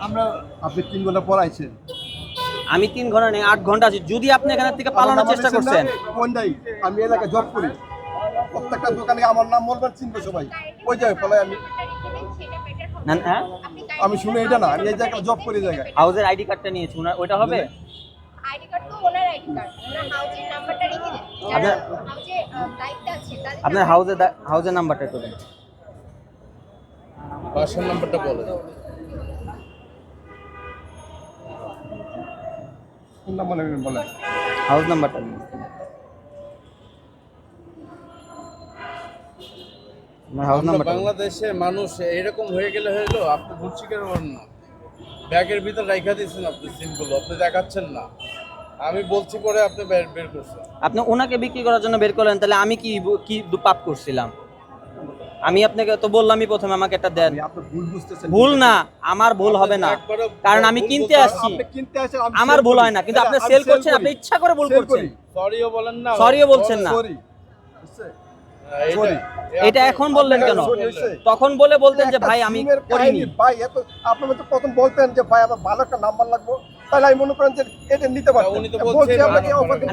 আমরা আপনি তিন ঘণ্টা পর আইছেন। আমি তিন ঘণ্টা নেই আট ঘণ্টা আছি। যদি আপনি এখান থেকে পালানোর চেষ্টা করছেন। কোনটাই আমি এলাকায় জব করি। প্রত্যেকটা দোকানে আমার নাম বলবেন চিনবে সবাই। ওই জায়গায় পলাই আমি। না হ্যাঁ? আমি শুনে এটা না আমি এই জায়গায় জব করি জায়গায়। হাউজের আইডি কার্ডটা নিয়েছি ওনার ওইটা হবে? আইডি কার্ড তো ওনার আইডি কার্ড। ওনার হাউজের নাম্বারটা রেখে দেন। আপনার- হাউজে দায়িত্বে আছে আপনার হাউজের হাউজের নাম্বারটা একটু দেন। বাসার নাম্বারটা বলে কোন নাম মনে করেন বলেন হাউস নাম্বারটা আমার হাউস নাম্বারটা বাংলাদেশে মানুষ এরকম হয়ে গেলে হলো আপনি ভুল স্বীকার করেন না। ব্যাগের ভিতর রাইখা দিয়েছেন আপনি সিমগুলো আপনি দেখাচ্ছেন না। আমি বলছি পরে আপনি বের বের করছেন। আপনি ওনাকে বিক্রি করার জন্য বের করলেন তাহলে আমি কি কি দু- পাপ করছিলাম? আমি আপনাকে তো বললামই প্রথমে আমাকে একটা দেন। ভুল না আমার ভুল হবে না। কারণ আমি কিনতে আসছি। আমার ভুল হয় না কিন্তু আপনি সেল করছেন আপনি ইচ্ছা করে ভুল করছেন। সরিও বলেন না সরিও বলছেন না। এটা এখন বললেন কেন? তখন বলে বলতেন যে ভাই আমি করিনি। ভাই এত আপনি তো প্রথম বলতেন যে ভাই আমার ভালো একটা নাম্বার লাগবে। তাহলে আমি মনে করেন যে এটা নিতে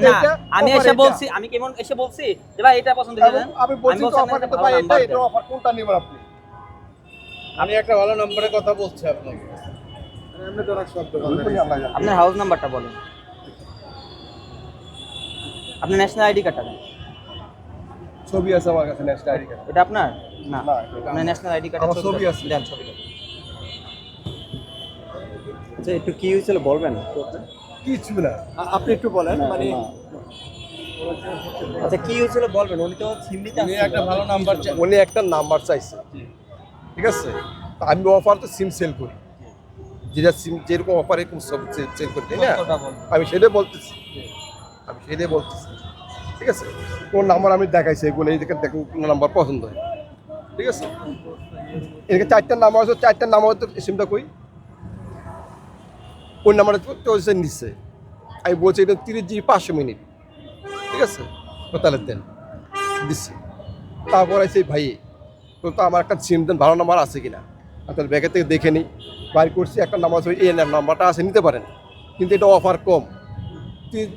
না আমি এসে বলছি আমি কেমন এসে বলছি যে ভাই এটা পছন্দ করেন আমি বলছি তো অফার আপনাকে ভাই এটা এটা অফার কোনটা নেবেন আপনি? আমি একটা ভালো নম্বরের কথা বলছি আপনাকে। আপনার হাউস নাম্বারটা বলেন। আপনার ন্যাশনাল আইডি কার্ডটা দেন। ছবি আছে আমার কাছে নেক্সট আইডি কার্ড এটা আপনার? না। না, ন্যাশনাল আইডি কার্ড আমার ছবি আছে। দেন আচ্ছা একটু কি হয়েছিল বলবেন? কিছু না। আপনি একটু বলেন মানে আচ্ছা কি হয়েছিল বলবেন? উনি তো উনি একটা ভালো নাম্বার চাই উনি একটা নাম্বার চাইছে। ঠিক আছে? আমি অফার তো সিম সেল করি। যেটা সিম যেরকম অফার এরকম সব সেল করি তাই না? আমি সেটাই বলতেছি। আমি সেটাই বলতেছি। ঠিক আছে? কোন নাম্বার আমি দেখাইছি, এগুলো এই দেখে দেখুন কোন নাম্বার পছন্দ হয় ঠিক আছে? এদিকে চারটা নাম্বার আছে, চারটা নাম্বার তো সিমটা কই? কোন নাম্বারে চলছে নিচ্ছে আমি বলছি এটা তিরিশ জিবি পাঁচশো মিনিট। ঠিক আছে? তাহলে দেন, দিচ্ছি। তারপর আছে ভাই তো তো আমার একটা সিম দেন, ভালো নাম্বার আছে কিনা? তাহলে ব্যাগের থেকে দেখে নিই। বাইর করছি, একটা নাম্বার আছে এই নাম্বারটা আছে, নিতে পারেন। কিন্তু এটা অফার কম।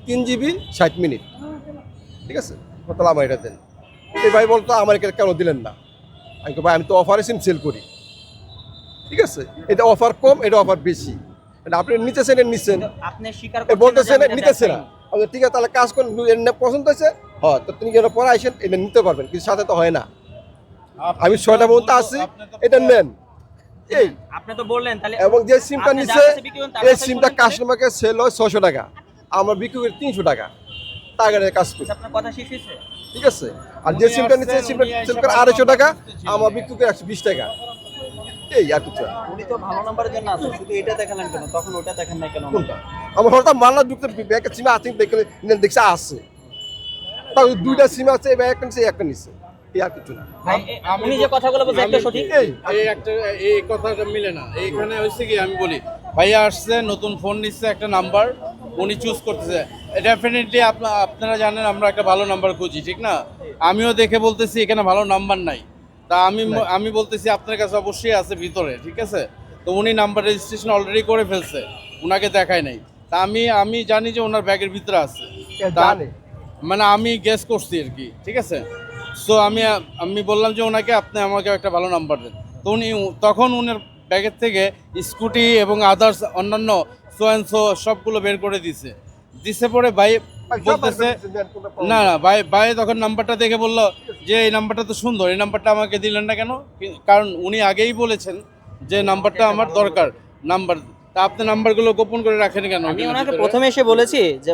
তিন জিবি ষাট মিনিট। ঠিক আছে? তাহলে আমার এটা দেন। এই ভাই বলতো আমার এটা কেন দিলেন না? আমি ভাই আমি তো অফারে সিম সেল করি। ঠিক আছে? এটা অফার কম এটা অফার বেশি। এটা আপনি নিতেছেন এটা নিচ্ছেন। আপনি স্বীকার এ করছেন বলতেছে না যে না আমি এটা নিতেছে না। আচ্ছা ঠিক আছে তাহলে কাজ করুন এর পছন্দ হয়েছে? হ্যাঁ তো তুমি যেন পরে আসেন এটা নিতে পারবেন কিন্তু সাথে তো হয় না। আমি ছয়টা পর্যন্ত আসি এটা নেন। এই। আপনি তো বললেন তাহলে এবং যে সিমটা নিচ্ছে এই সিমটা কাস্টমারকে সেল হয় ছশো টাকা। আমরা বিক্রি করি তিনশো টাকা। টাকার কাজ করি। আচ্ছা, আপনার কথা শেষ হয়েছে? ঠিক আছে? আর যে সিমটা নিচ্ছে সিমটা সেল করে আড়াইশো টাকা আমার বিক্রি করে একশো বিশ টাকা। এই আর কিছু উনি তো ভালো নাম্বারের জন্য আছে শুধু এটা দেখালেন কেন? তখন ওটা দেখেন না কেন আমার হঠাৎ মাল্লা ঢুকতে ব্যাগের সিমে আছে দেখলে দেখছে আসছে তাও দুইটা সিম আছে একটা নিচ্ছে একটা নিচ্ছে এই আর কিছু না। ভাই, আমি যে কথাগুলো বলছেন একটা সঠিক? এই এই একটা এই কথাটা মিলে না। এইখানে হয়েছে কি আমি বলি ভাইয়া আসছে নতুন ফোন নিচ্ছে একটা নাম্বার উনি চুজ করতেছে। ডেফিনেটলি আপনার আপনারা জানেন আমরা একটা ভালো নাম্বার খুঁজি ঠিক না? আমিও দেখে বলতেছি এখানে ভালো নাম্বার নাই। তা আমি আমি বলতেছি আপনার কাছে অবশ্যই আছে ভিতরে ঠিক আছে? তো উনি নাম্বার রেজিস্ট্রেশন অলরেডি করে ফেলছে ওনাকে দেখায় নাই। তা আমি আমি জানি যে ওনার ব্যাগের ভিতরে আছে? মানে আমি গেস করছি আর কি ঠিক আছে? সো আমি আমি বললাম যে ওনাকে আপনি আমাকে একটা ভালো নাম্বার দেন। তো উনি তখন উনার ব্যাগের থেকে স্কুটি এবং আদার্স অন্যান্য সো অ্যান্ড সো সবগুলো বের করে দিছে দিছে পরে ভাই বলতেছে? না না ভাই ভাই তখন নাম্বারটা দেখে বলল যে এই নাম্বারটা তো সুন্দর এই নাম্বারটা আমাকে দিলেন না কেন? কারণ উনি আগেই বলেছেন যে নাম্বারটা আমার দরকার নাম্বার। তা আপনি নাম্বারগুলো গোপন করে রাখেন কেন? আমি ওনাকে প্রথমে এসে বলেছি যে